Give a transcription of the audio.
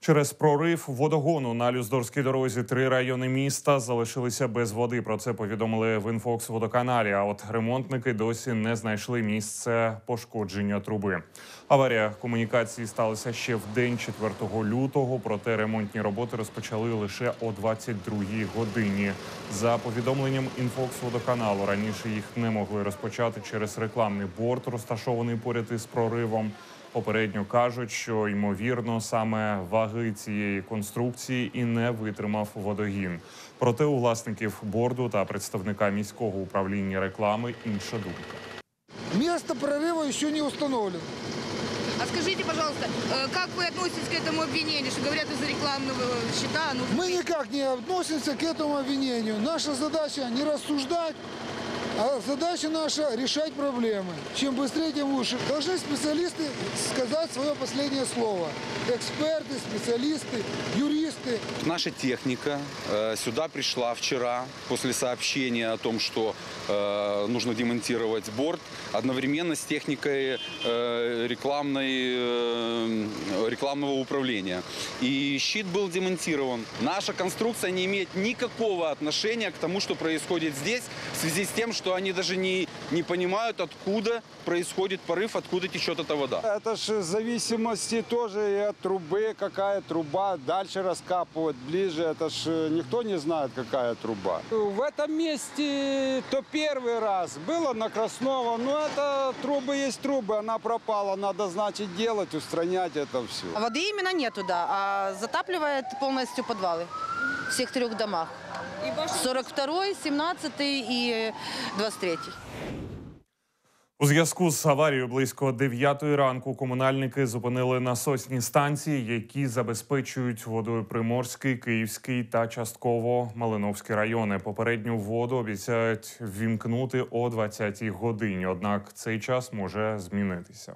Через прорив водогону на Люздорській дорозі три райони міста залишилися без води. Про це повідомили в інфокс водоканалі. А от ремонтники досі не знайшли місце пошкодження труби. Аварія комунікації сталася ще в день 4 лютого. Проте ремонтні роботи розпочали лише о 22-й годині. За повідомленням інфокс водоканалу раніше їх не могли розпочати через рекламний борт, розташований поряд із проривом. Попередньо кажуть, що ймовірно саме ваги цієї конструкції і не витримав водогін. Проте у власників борду та представника міського управління реклами інша думка. Место прорыва еще не установлено. А скажите, пожалуйста, э, как вы относитесь к этому обвинению, что говорят из-за рекламного щита? Ну, Мы никак не относимся к этому обвинению. Наша задача не рассуждать, а задача наша решать проблемы. Чем быстрее, тем лучше. Должны специалисты сказать свое последнее слово. Эксперты, специалисты, юристы. Наша техника э, сюда пришла вчера после сообщения о том, что э, нужно демонтировать борт, одновременно с техникой э, рекламной, рекламного управления. И щит был демонтирован. Наша конструкция не имеет никакого отношения к тому, что происходит здесь, в связи с тем, что они даже не, не понимают, откуда происходит порыв, откуда течет эта вода. Это же в зависимости тоже и от трубы, какая труба, дальше раскапывать, ближе, это ж никто не знает, какая труба. В этом месте то первый раз было на Краснова, но это трубы есть трубы, она пропала, надо, значит, делать, устранять это все. А Воды именно нету, да, а затапливает полностью подвалы всех трех домах. 42-й, 17-й и 23-й. У зв'язку з аварією близько 9 ранку комунальники зупинили насосні станції, які забезпечують водою Приморський, Київський та частково Малиновський райони. Попередню воду обіцяють ввімкнути о 20-й годині. Однак цей час може змінитися.